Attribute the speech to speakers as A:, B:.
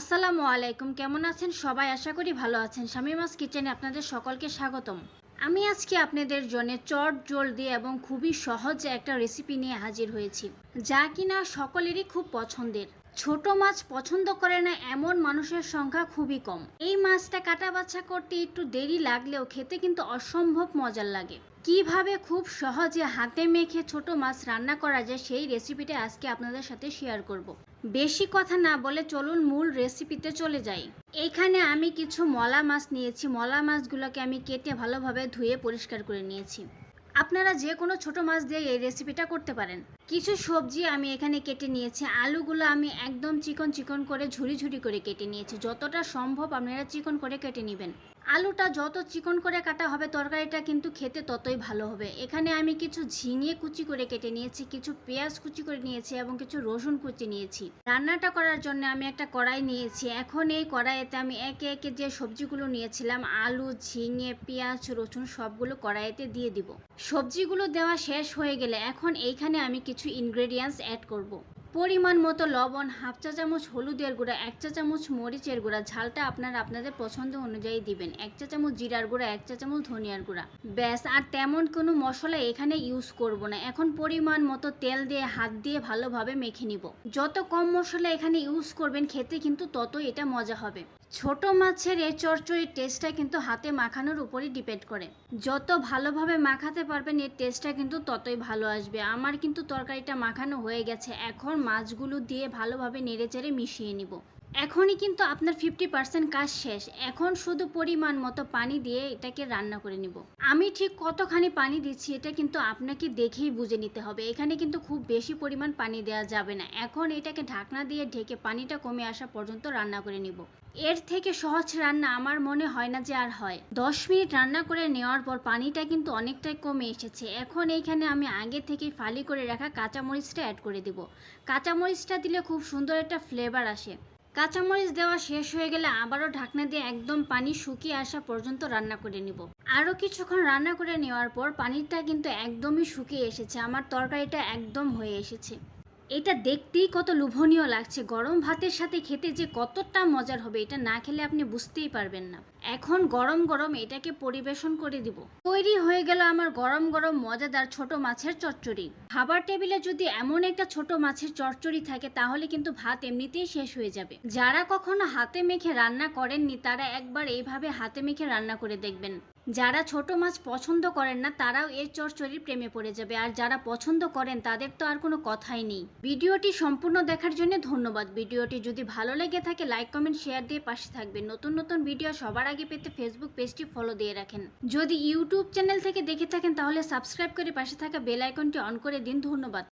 A: আসসালামু আলাইকুম, কেমন আছেন? সবাই আশা করি ভালো আছেন। শামিমাস কিচেনে আপনাদের সকলকে স্বাগতম। আমি আজকে আপনাদের জন্য চট জলদি এবং খুবই সহজ একটা রেসিপি নিয়ে হাজির হয়েছি, যা কিনা সকলেরই খুব পছন্দের। ছোট মাছ পছন্দ করে না, এমন মানুষের সংখ্যা খুবই কম। এই মাছটা কাটা বাছা করতে একটু দেরি লাগলেও খেতে কিন্তু অসম্ভব মজার লাগে। কীভাবে খুব সহজে হাতে মেখে ছোট মাছ রান্না করা যায় সেই রেসিপিটা আজকে আপনাদের সাথে শেয়ার করব। বেশি কথা না বলে চলুন মূল রেসিপিতে চলে যাই। এখানে আমি কিছু মলা মাছ নিয়েছি। মলা মাছগুলোকে আমি কেটে ভালোভাবে ধুয়ে পরিষ্কার করে নিয়েছি। আপনারা যে কোনো ছোট মাছ দিয়ে এই রেসিপিটা করতে পারেন। কিছু সবজি আমি এখানে কেটে নিয়েছি। আলুগুলো আমি একদম চিকন চিকন করে ঝুড়ি ঝুড়ি করে কেটে নিয়েছি। যতটা সম্ভব আপনারা চিকন করে কেটে নেবেন। আলুটা যত চিকন করে কাটা হবে, তরকারিটা কিন্তু খেতে ততই ভালো হবে। এখানে আমি কিছু ঝিঙে কুচি করে কেটে নিয়েছি, কিছু পেঁয়াজ কুচি করে নিয়েছি এবং কিছু রসুন কুচি নিয়েছি। রান্নাটা করার জন্য আমি একটা কড়াই নিয়েছি। এখন এই কড়াইতে আমি একে একে যে সবজিগুলো নিয়েছিলাম, আলু, ঝিঙে, পেঁয়াজ, রসুন, সবগুলো কড়াইতে দিয়ে দিব। সবজিগুলো দেওয়া শেষ হয়ে গেলে এখন এইখানে আমি কিছু ইনগ্রেডিয়েন্টস অ্যাড করব। পরিমাণ মতো লবণ, হাফ চা চামচ হলুদের গুঁড়া, এক চা চামচ মরিচের গুঁড়া, ঝালটা আপনারা আপনাদের পছন্দ অনুযায়ী দিবেন। এক চা চামচ জিরার গুঁড়া, এক চা চামচ ধনিয়ার গুঁড়া। ব্যাস, আর তেমন কোনো মশলা এখানে ইউজ করব না। এখন পরিমাণ মতো তেল দিয়ে, হাত দিয়ে ভালোভাবে মেখে নিব। যত কম মশলা এখানে ইউজ করবেন খেতে কিন্তু তত এটা মজা হবে। ছোট মাছের এই চচ্চড়ির টেস্টটা কিন্তু হাতে মাখানোর উপরই ডিপেন্ড করে। যত ভালোভাবে মাখাতে পারবেন, এর টেস্টটা কিন্তু ততই ভালো আসবে। আমার কিন্তু তরকারিটা মাখানো হয়ে গেছে। এখন মাছগুলো দিয়ে ভালোভাবে নেড়েচেড়ে মিশিয়ে নিব। এখনই কিন্তু আপনার ফিফটি পার্সেন্ট কাজ শেষ। এখন শুধু পরিমাণ মতো পানি দিয়ে এটাকে রান্না করে নিব। আমি ঠিক কতখানি পানি দিচ্ছি এটা কিন্তু আপনাকে দেখেই বুঝে নিতে হবে। এখানে কিন্তু খুব বেশি পরিমাণ পানি দেওয়া যাবে না। এখন এটাকে ঢাকনা দিয়ে ঢেকে পানিটা কমে আসা পর্যন্ত রান্না করে নিব। এর থেকে সহজ রান্না আমার মনে হয় না যে আর হয়। দশ মিনিট রান্না করে নেওয়ার পর পানিটা কিন্তু অনেকটাই কমে এসেছে। এখন এইখানে আমি আগে থেকে ফালি করে রাখা কাঁচামরিচটা অ্যাড করে দিব। কাঁচামরিচটা দিলে খুব সুন্দর একটা ফ্লেভার আসে। কাঁচামরিচ দেওয়া শেষ হয়ে গেলে আবারও ঢাকনা দিয়ে একদম পানি শুকিয়ে আসা পর্যন্ত রান্না করে নিব। আরও কিছুক্ষণ রান্না করে নেওয়ার পর পানিটা কিন্তু একদমই শুকিয়ে এসেছে, আমার তরকারিটা একদম হয়ে এসেছে। এটা দেখতেই কত লোভনীয় লাগছে, গরম ভাতের সাথে খেতে যে কতটা মজার হবে, এটা না খেলে আপনি বুঝতেই পারবেন না। এখন গরম গরম এটাকে পরিবেশন করে দিব। তৈরি হয়ে গেল আমার গরম গরম মজাদার ছোট মাছের চচ্চড়ি। খাবার টেবিলে যদি এমন একটা ছোট মাছের চচ্চড়ি থাকে, তাহলে কিন্তু ভাত এমনিতেই শেষ হয়ে যাবে। যারা কখনো হাতে মেখে রান্না করেননি, তারা একবার এইভাবে হাতে মেখে রান্না করে দেখবেন। যারা ছোট মাছ পছন্দ করেন না, তারাও এই চচ্চড়ির প্রেমে পড়ে যাবে। আর যারা পছন্দ করেন, তাদের তো আর কোনো কথাই নেই। ভিডিওটি সম্পূর্ণ দেখার জন্য ধন্যবাদ। ভিডিওটি যদি ভালো লেগে থাকে, লাইক, কমেন্ট, শেয়ার দিয়ে পাশে থাকবেন। নতুন নতুন ভিডিও সবার আগে পেতে ফেসবুক পেজটি ফলো দিয়ে রাখেন। যদি ইউটিউব চ্যানেল থেকে দেখে থাকেন, তাহলে সাবস্ক্রাইব করে পাশে থাকা বেল আইকনটি অন করে দিন। ধন্যবাদ।